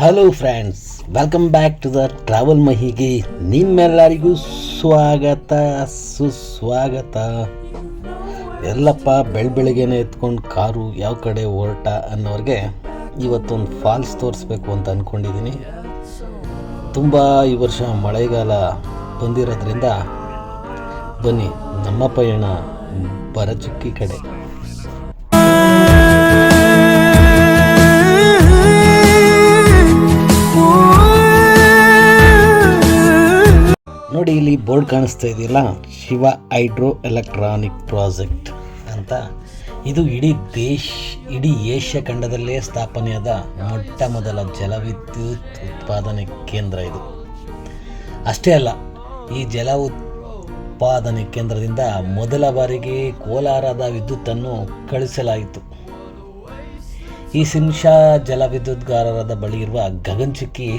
Hello friends welcome back to the travel ಮಹಿಗೆ ನಿಮ್ಮೆಲ್ಲರಿಗೂ ಸ್ವಾಗತ, ಸುಸ್ವಾಗತ. ಎಲ್ಲಪ್ಪ ಬೆಳ್ ಬೆಳಿಗ್ಗೆನೆ ಎತ್ಕೊಂಡು ಕಾರು ಯಾವ ಕಡೆ ಹೊರಟ ಅನ್ನೋರಿಗೆ ಇವತ್ತೊಂದು ಫಾಲ್ಸ್ ತೋರಿಸ್ಬೇಕು ಅಂತ ಅಂದ್ಕೊಂಡಿದ್ದೀನಿ ತುಂಬ ಈ ವರ್ಷ ಮಳೆಗಾಲ ಬಂದಿರೋದ್ರಿಂದ ಬನ್ನಿ, ನಮ್ಮ ಪಯಣ ಬರಚುಕ್ಕಿ ಕಡೆ. ನೋಡಿ ಇಲ್ಲಿ ಬೋರ್ಡ್ ಕಾಣಿಸ್ತಾ ಇದೆಯಲ್ಲ? ಶಿವ ಹೈಡ್ರೋ ಎಲೆಕ್ಟ್ರಾನಿಕ್ ಪ್ರಾಜೆಕ್ಟ್ ಅಂತ. ಇದು ಇಡೀ ದೇಶ, ಇಡೀ ಏಷ್ಯಾ ಖಂಡದಲ್ಲೇ ಸ್ಥಾಪನೆಯಾದ ಮೊಟ್ಟ ಮೊದಲ ಜಲವಿದ್ಯುತ್ ಉತ್ಪಾದನೆ ಕೇಂದ್ರ ಇದು. ಅಷ್ಟೇ ಅಲ್ಲ, ಈ ಜಲ ಉತ್ಪಾದನೆ ಕೇಂದ್ರದಿಂದ ಮೊದಲ ಬಾರಿಗೆ ಕೋಲಾರದ ವಿದ್ಯುತ್ತನ್ನು ಕಳಿಸಲಾಯಿತು. ಈ ಸಿಂಶಾ ಜಲವಿದ್ಯುತ್ಗಾರರದ ಬಳಿ ಇರುವ ಗಗನಚುಕ್ಕಿ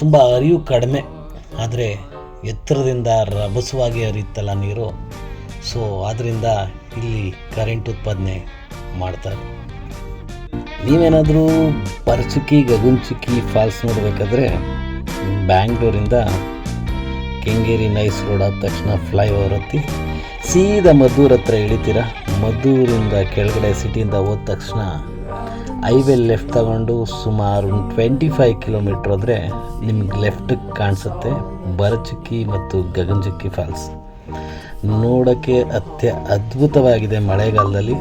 ತುಂಬ ಅರಿವು ಕಡಿಮೆ. ಆದರೆ ಎತ್ತರದಿಂದ ರಭಸವಾಗಿ ಹರಿಯುತ್ತಲ್ಲ ನೀರು? ಸೊ ಆದ್ದರಿಂದ ಇಲ್ಲಿ ಕರೆಂಟ್ ಉತ್ಪಾದನೆ ಮಾಡ್ತಾರೆ. ನೀವೇನಾದರೂ ಪರಚುಕ್ಕಿ ಗಗುಂಚುಕ್ಕಿ ಫಾಲ್ಸ್ ನೋಡಬೇಕಾದ್ರೆ ಬ್ಯಾಂಗ್ಳೂರಿಂದ ಕೆಂಗೇರಿ ನೈಸ್ ರೋಡ್ ಆದ ತಕ್ಷಣ ಫ್ಲೈಓವರ್ ಹತ್ತಿ ಸೀದಾ ಮದ್ದೂರ್ ಹತ್ರ ಇಳಿತೀರ? ಮದ್ದೂರಿಂದ ಕೆಳಗಡೆ ಸಿಟಿಯಿಂದ ಹೋದ ತಕ್ಷಣ ಹೈವೇ ಲೆಫ್ಟ್ ತಗೊಂಡು ಸುಮಾರು ಟ್ವೆಂಟಿ ಫೈವ್ ಕಿಲೋಮೀಟ್ರ್ ಹೋದರೆ ನಿಮ್ಗೆ ಲೆಫ್ಟಿಗೆ ಕಾಣಿಸುತ್ತೆ ಬರಚುಕ್ಕಿ ಮತ್ತು ಗಗನಚುಕ್ಕಿ ಫಾಲ್ಸ್ ನೋಡೋಕ್ಕೆ ಅತ್ಯ ಅದ್ಭುತವಾಗಿದೆ ಮಳೆಗಾಲದಲ್ಲಿ.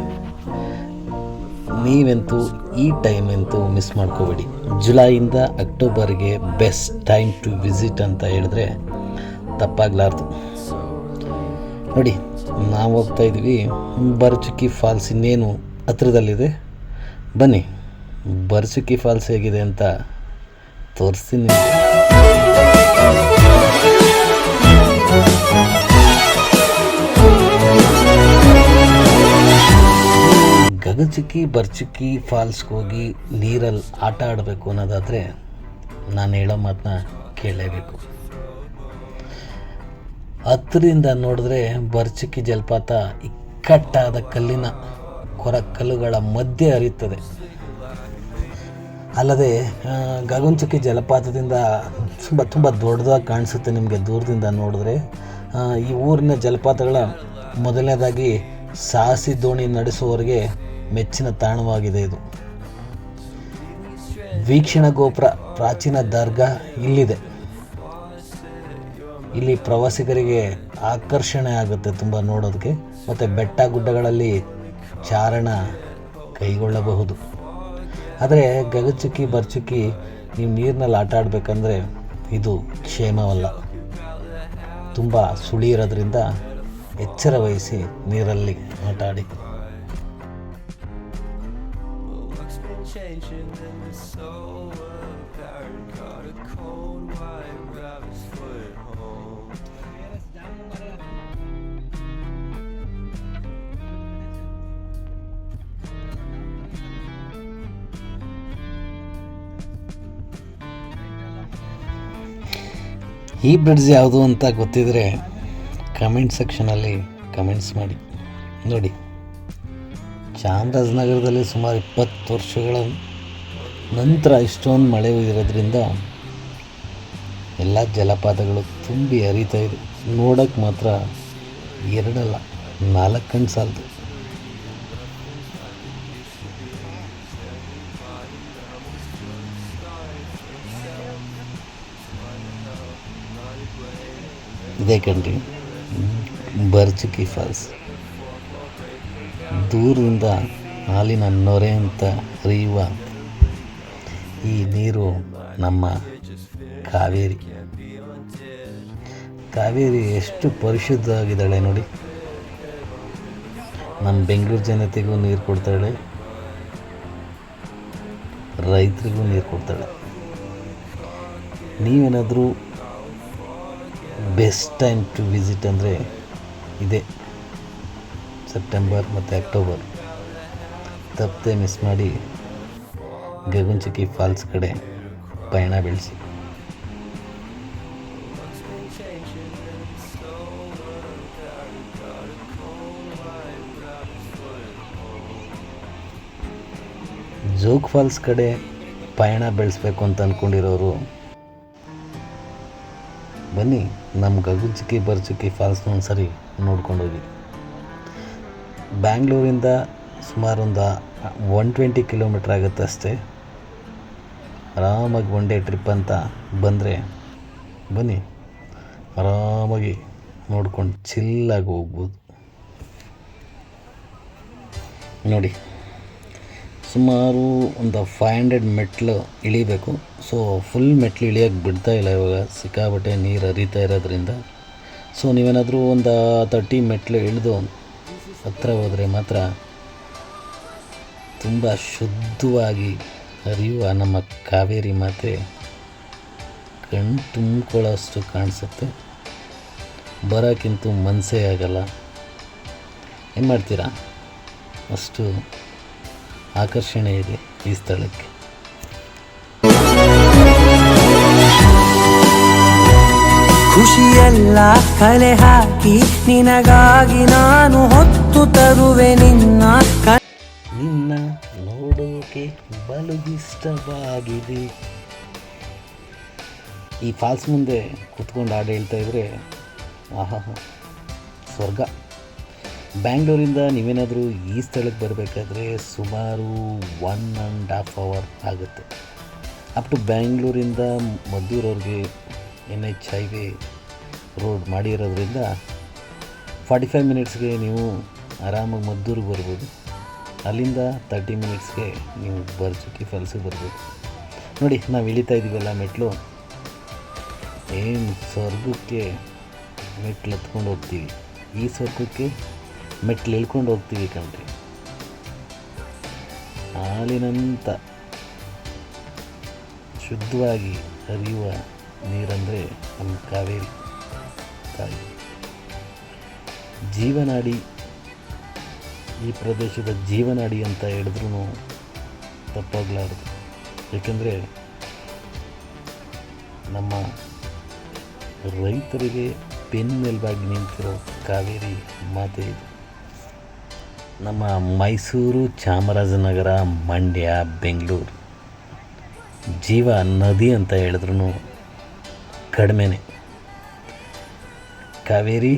ನೀವೆಂತೂ ಈ ಟೈಮ್ ಅಂತೂ ಮಿಸ್ ಮಾಡ್ಕೋಬೇಡಿ. ಜುಲೈಯಿಂದ ಅಕ್ಟೋಬರ್ಗೆ ಬೆಸ್ಟ್ ಟೈಮ್ ಟು ವಿಸಿಟ್ ಅಂತ ಹೇಳಿದ್ರೆ ತಪ್ಪಾಗಲಾರ್ದು. ನೋಡಿ, ನಾವು ಹೋಗ್ತಾ ಇದ್ವಿ ಬರಚುಕ್ಕಿ ಫಾಲ್ಸ್ ಇನ್ನೇನು ಹತ್ರದಲ್ಲಿದೆ? ಬನ್ನಿ. ಬರ್ಸುಕಿ ಫಾಲ್ಸ್ ಹೇಗಿದೆ ಅಂತ ತೋರಿಸ್ತೀನಿ. ಗಗಚುಕ್ಕಿ ಬರ್ಚುಕ್ಕಿ ಫಾಲ್ಸ್ಗೆ ಹೋಗಿ ನೀರಲ್ಲಿ ಆಟ ಆಡಬೇಕು ಅನ್ನೋದಾದರೆ ನಾನು ಹೇಳೋ ಮಾತನ್ನ ಕೇಳಲೇಬೇಕು. ಹತ್ತರಿಂದ ನೋಡಿದ್ರೆ ಬರ್ಚುಕ್ಕಿ ಜಲಪಾತ ಇಕ್ಕಟ್ಟಾದ ಕಲ್ಲಿನ ಕೊರ ಕಲ್ಲುಗಳ ಮಧ್ಯೆ ಹರಿಯುತ್ತದೆ. ಅಲ್ಲದೆ ಗಗನಚುಕ್ಕಿ ಜಲಪಾತದಿಂದ ತುಂಬ ತುಂಬ ದೊಡ್ಡದಾಗಿ ಕಾಣಿಸುತ್ತೆ ನಿಮಗೆ ದೂರದಿಂದ ನೋಡಿದ್ರೆ. ಈ ಊರಿನ ಜಲಪಾತಗಳ ಮೊದಲನೇದಾಗಿ ಸಾಹಸಿ ದೋಣಿ ನಡೆಸುವವರಿಗೆ ಮೆಚ್ಚಿನ ತಾಣವಾಗಿದೆ ಇದು. ವೀಕ್ಷಣ ಗೋಪುರ ಪ್ರಾಚೀನ ದರ್ಗಾ ಇಲ್ಲಿದೆ. ಇಲ್ಲಿ ಪ್ರವಾಸಿಗರಿಗೆ ಆಕರ್ಷಣೆ ಆಗುತ್ತೆ ತುಂಬ ನೋಡೋದಕ್ಕೆ. ಮತ್ತು ಬೆಟ್ಟ ಗುಡ್ಡಗಳಲ್ಲಿ ಚಾರಣ ಕೈಗೊಳ್ಳಬಹುದು. ಆದರೆ ಗಗಚುಕ್ಕಿ ಬರ್ಚುಕ್ಕಿ ನೀವು ನೀರಿನಲ್ಲಿ ಆಟ ಆಡಬೇಕಂದ್ರೆ ಇದು ಕ್ಷೇಮವಲ್ಲ. ತುಂಬ ಸುಳಿ ಇರೋದ್ರಿಂದ ಎಚ್ಚರ ವಹಿಸಿ ನೀರಲ್ಲಿ ಆಟ ಆಡಿ. ಈ ಬ್ರಿಡ್ಜ್ ಯಾವುದು ಅಂತ ಗೊತ್ತಿದ್ರೆ ಕಮೆಂಟ್ ಸೆಕ್ಷನಲ್ಲಿ ಕಮೆಂಟ್ಸ್ ಮಾಡಿ. ನೋಡಿ, ಚಾಮರಾಜನಗರದಲ್ಲಿ ಸುಮಾರು ಇಪ್ಪತ್ತು ವರ್ಷಗಳ ನಂತರ ಇಷ್ಟೊಂದು ಮಳೆ ಇರೋದ್ರಿಂದ ಎಲ್ಲ ಜಲಪಾತಗಳು ತುಂಬಿ ಹರಿತಾ ಇದೆ. ನೋಡೋಕ್ಕೆ ಮಾತ್ರ ಎರಡಲ್ಲ, ನಾಲ್ಕು ಕಣ್ಣು ಸಾಲದು. ಇದೇ ಕಣ್ರಿ. ಬರ್ಚುಕಿ ಫಾಲ್ಸ್ ದೂರದಿಂದ ಹಾಲಿನ ನೊರೆ ಅಂತ ಹರಿಯುವ ಈ ನೀರು ನಮ್ಮ ಕಾವೇರಿ. ಕಾವೇರಿ ಎಷ್ಟು ಪರಿಶುದ್ಧವಾಗಿದ್ದಾಳೆ ನೋಡಿ. ನಮ್ಮ ಬೆಂಗಳೂರು ಜನತೆಗೂ ನೀರು ಕೊಡ್ತಾಳೆ. ರೈತರಿಗೂ ನೀರು ಕೊಡ್ತಾಳೆ. ನೀವೇನಾದರೂ ಬೆಸ್ಟ್ ಟೈಮ್ ಟು ವಿಸಿಟ್ ಅಂದರೆ ಇದೇ. ಸೆಪ್ಟೆಂಬರ್ ಮತ್ತು ಅಕ್ಟೋಬರ್ ತಪ್ಪದೆ ಮಿಸ್ ಮಾಡಿ ಗಗನಚುಕ್ಕಿ ಫಾಲ್ಸ್ ಕಡೆ ಪಯಣ ಬೆಳೆಸಿ. ಜೋಗ್ ಫಾಲ್ಸ್ ಕಡೆ ಪಯಣ ಬೆಳೆಸ್ಬೇಕು ಅಂತ ಅಂದ್ಕೊಂಡಿರೋರು ಬನ್ನಿ ನಮ್ಮ ಗಗುಚುಕ್ಕಿ ಬರ್ಚುಕ್ಕಿ ಫಾಲ್ಸ್ನ ಒಂದು ಸರಿ ನೋಡ್ಕೊಂಡೋಗಿ. ಬ್ಯಾಂಗ್ಳೂರಿಂದ ಸುಮಾರು ಒಂದು ಒನ್ ಟ್ವೆಂಟಿ ಕಿಲೋಮೀಟ್ರ್ ಆಗುತ್ತೆ ಅಷ್ಟೇ. ಆರಾಮಾಗಿ ಒನ್ ಡೇ ಟ್ರಿಪ್ ಅಂತ ಬಂದರೆ ಬನ್ನಿ, ಆರಾಮಾಗಿ ನೋಡ್ಕೊಂಡು ಚಿಲ್ಲಾಗಿ ಹೋಗ್ಬೋದು. ನೋಡಿ. ಸುಮಾರು ಒಂದು ಫೈವ್ ಹಂಡ್ರೆಡ್ ಮೆಟ್ಲು ಇಳಿಬೇಕು. ಸೊ ಫುಲ್ ಮೆಟ್ಲು ಇಳಿಯೋಕ್ಕೆ ಬಿಡ್ತಾ ಇಲ್ಲ ಇವಾಗ. ಸಿಕ್ಕಾಬಟ್ಟೆ ನೀರು ಹರಿತಾ ಇರೋದ್ರಿಂದ. ಸೊ ನೀವೇನಾದರೂ ಒಂದು ತರ್ಟಿ ಮೆಟ್ಲು ಇಳಿದು ಹತ್ರ ಹೋದರೆ ಮಾತ್ರ ತುಂಬ ಶುದ್ಧವಾಗಿ ಹರಿಯುವ ನಮ್ಮ ಕಾವೇರಿ ಮಾತೆ ಕಣ್ಣು ತುಂಬಿಕೊಳ್ಳೋಷ್ಟು ಕಾಣಿಸುತ್ತೆ. ಬರೋಕ್ಕಿಂತ ಮನಸ್ಸೇ ಆಗಲ್ಲ. ಏನು ಮಾಡ್ತೀರಾ? ಅಷ್ಟು ಆಕರ್ಷಣೆ ಇದೆ ಈ ಸ್ಥಳಕ್ಕೆ. ಖುಷಿಯೆಲ್ಲ ಕಲೆ ಹಾಕಿ ನಿನಗಾಗಿ ನಾನು ಹೊತ್ತು ತರುವೆ ನಿನ್ನ ನಿನ್ನ ನೋಡೋಕೆ ಬಲು ಇಷ್ಟವಾಗಿದೆ ಈ ಫಾಲ್ಸ್ ಮುಂದೆ ಕುತ್ಕೊಂಡು ಹಾಡು ಹೇಳ್ತಾ ಇದ್ರೆ ಆಹಾ ಸ್ವರ್ಗ. ಬ್ಯಾಂಗ್ಳೂರಿಂದ ನೀವೇನಾದರೂ ಈ ಸ್ಥಳಕ್ಕೆ ಬರಬೇಕಾದ್ರೆ ಸುಮಾರು ಒನ್ ಆ್ಯಂಡ್ ಹಾಫ್ ಅವರ್ ಆಗುತ್ತೆ. ಅಪ್ ಟು ಬ್ಯಾಂಗ್ಳೂರಿಂದ ಮದ್ದೂರವ್ರಿಗೆ ಎನ್ ಎಚ್ ಹೈವೇ ರೋಡ್ ಮಾಡಿರೋದ್ರಿಂದ ಫಾರ್ಟಿ ಫೈವ್ ಮಿನಿಟ್ಸ್ಗೆ ನೀವು ಆರಾಮಾಗಿ ಮದ್ದೂರಿಗೆ ಬರ್ಬೋದು. ಅಲ್ಲಿಂದ ತರ್ಟಿ ಮಿನಿಟ್ಸ್ಗೆ ನೀವು ಬರ್ಚುಕ್ಕಿ ಫಲ್ಸಿಗೆ ಬರ್ಬೋದು. ನೋಡಿ, ನಾವು ಇಳಿತಾ ಇದ್ದೀವಲ್ಲ ಮೆಟ್ಲು. ಏನು ಸ್ವರ್ಗಕ್ಕೆ ಮೆಟ್ಲು ಹತ್ಕೊಂಡು ಹೋಗ್ತೀವಿ. ಈ ಸ್ವರ್ಗಕ್ಕೆ ಮೆಟ್ಲು ಇಳ್ಕೊಂಡು ಹೋಗ್ತೀವಿ ಕಣ್ರಿ. ಹಾಲಿನಂತ ಶುದ್ಧವಾಗಿ ಹರಿಯುವ ನೀರಂದರೆ ನಮ್ಮ ಕಾವೇರಿ ತಾಯಿ. ಜೀವನಾಡಿ, ಈ ಪ್ರದೇಶದ ಜೀವನಾಡಿ ಅಂತ ಹೇಳಿದ್ರೂ ತಪ್ಪಾಗಲಾರದು. ಏಕೆಂದರೆ ನಮ್ಮ ರೈತರಿಗೆ ಬೆನ್ನೆಲುಬಾಗಿ ನಿಂತಿರೋ ಕಾವೇರಿ ಮಾತೆ ನಮ್ಮ ಮೈಸೂರು ಚಾಮರಾಜನಗರ, ಮಂಡ್ಯ, ಬೆಂಗಳೂರು. ಜೀವ ನದಿ ಅಂತ ಹೇಳಿದ್ರು ಕಡಿಮೆನೆ. ಕಾವೇರಿ.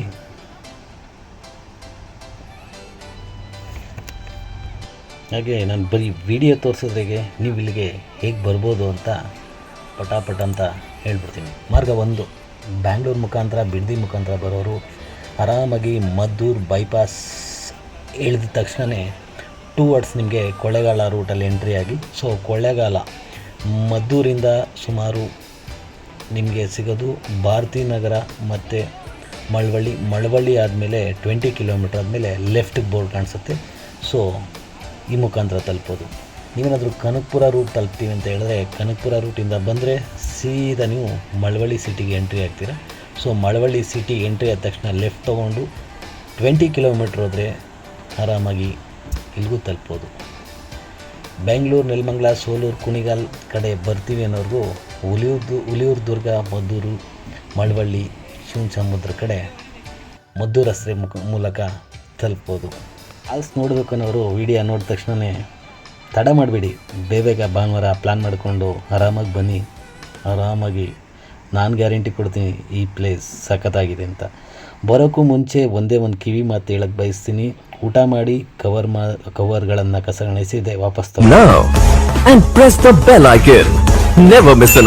ಹಾಗೆ ನಾನು ಬರೀ ವಿಡಿಯೋ ತೋರಿಸೋದ್ರಿಗೆ ನೀವು ಇಲ್ಲಿಗೆ ಹೇಗೆ ಬರ್ಬೋದು ಅಂತ ಪಟಾಪಟ ಅಂತ ಹೇಳ್ಬಿಡ್ತೀನಿ. ಮಾರ್ಗ ಒಂದು, ಬ್ಯಾಂಗ್ಳೂರು ಮುಖಾಂತರ, ಬಿಡ್ದಿ ಮುಖಾಂತರ ಬರೋರು ಆರಾಮಾಗಿ ಮದ್ದೂರು ಬೈಪಾಸ್ ಇಳಿದ ತಕ್ಷಣವೇ ಟೂ ವರ್ಡ್ಸ್ ನಿಮಗೆ ಕೊಳ್ಳೇಗಾಲ ರೂಟಲ್ಲಿ ಎಂಟ್ರಿ ಆಗಿ ಸೊ ಕೊಳ್ಳೇಗಾಲ ಮದ್ದೂರಿಂದ ಸುಮಾರು ನಿಮಗೆ ಸಿಗೋದು ಭಾರತಿ ನಗರ ಮತ್ತು ಮಳವಳ್ಳಿ. ಮಳವಳ್ಳಿ ಆದಮೇಲೆ ಟ್ವೆಂಟಿ ಕಿಲೋಮೀಟ್ರ್ ಆದಮೇಲೆ ಲೆಫ್ಟಿಗೆ ಬೋರ್ಡ್ ಕಾಣಿಸುತ್ತೆ. ಸೊ ಈ ಮುಖಾಂತರ ತಲುಪೋದು. ನೀವೇನಾದರೂ ಕನಕಪುರ ರೂಟ್ ತಲುಪ್ತೀವಿ ಅಂತ ಹೇಳಿದ್ರೆ ಕನಕಪುರ ರೂಟಿಂದ ಬಂದರೆ ಸೀದಾ ನೀವು ಮಳವಳ್ಳಿ ಸಿಟಿಗೆ ಎಂಟ್ರಿ ಆಗ್ತೀರಾ. ಸೊ ಮಳವಳ್ಳಿ ಸಿಟಿ ಎಂಟ್ರಿ ಆದ ತಕ್ಷಣ ಲೆಫ್ಟ್ ತೊಗೊಂಡು ಟ್ವೆಂಟಿ ಕಿಲೋಮೀಟ್ರ್ ಹೋದರೆ ಆರಾಮಾಗಿ ಇಲ್ಲಿಗೂ ತಲುಪೋದು. ಬೆಂಗಳೂರು, ನೆಲಮಂಗ್ಲ, ಸೋಲೂರು, ಕುಣಿಗಾಲ್ ಕಡೆ ಬರ್ತೀವಿ ಅನ್ನೋರ್ಗೂ ಹುಲಿಯೂರ್ದು ಹುಲಿಯೂರು ದುರ್ಗ ಮದ್ದೂರು, ಮಳವಳ್ಳಿ, ಶಿವನಸಮುದ್ರ ಕಡೆ ಮದ್ದೂರು ರಸ್ತೆ ಮುಖ, ಮೂಲಕ ತಲುಪ್ಬೋದು ಅಲ್ಸ್ ನೋಡಬೇಕು ಅನ್ನೋರು ವಿಡಿಯೋ ನೋಡಿದ ತಕ್ಷಣವೇ ತಡ ಮಾಡಬೇಡಿ. ಬೇಬೇಗ ಭಾನುವಾರ ಪ್ಲ್ಯಾನ್ ಮಾಡಿಕೊಂಡು ಆರಾಮಾಗಿ ಬನ್ನಿ. ಆರಾಮಾಗಿ ನಾನು ಗ್ಯಾರಂಟಿ ಕೊಡ್ತೀನಿ ಈ ಪ್ಲೇಸ್ ಸಖತ್ತಾಗಿದೆ ಅಂತ. ಬರೋಕ್ಕೂ ಮುಂಚೆ ಒಂದೇ ಒಂದು ಕಿವಿ ಮಾತು ಹೇಳಕ್ಕೆ ಬಯಸ್ತೀನಿ. ಊಟ ಮಾಡಿ ಕವರ್ ಮಾ ಕವರ್ಗಳನ್ನು ಕಸಗಣಿಸಿದೆ ವಾಪಸ್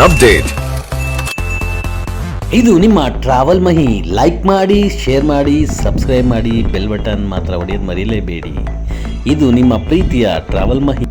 update. ಇದು ನಿಮ್ಮ ಟ್ರಾವೆಲ್ ಮಹಿ. ಲೈಕ್ ಮಾಡಿ ಶೇರ್ ಮಾಡಿ ಸಬ್ಸ್ಕ್ರೈಬ್ ಮಾಡಿ ಬೆಲ್ ಬಟನ್ ಮಾತ್ರ ಹೊಡೆಯೋದು ಮರೀಲೇಬೇಡಿ. ಇದು ನಿಮ್ಮ ಪ್ರೀತಿಯ ಟ್ರಾವೆಲ್ ಮಹಿ.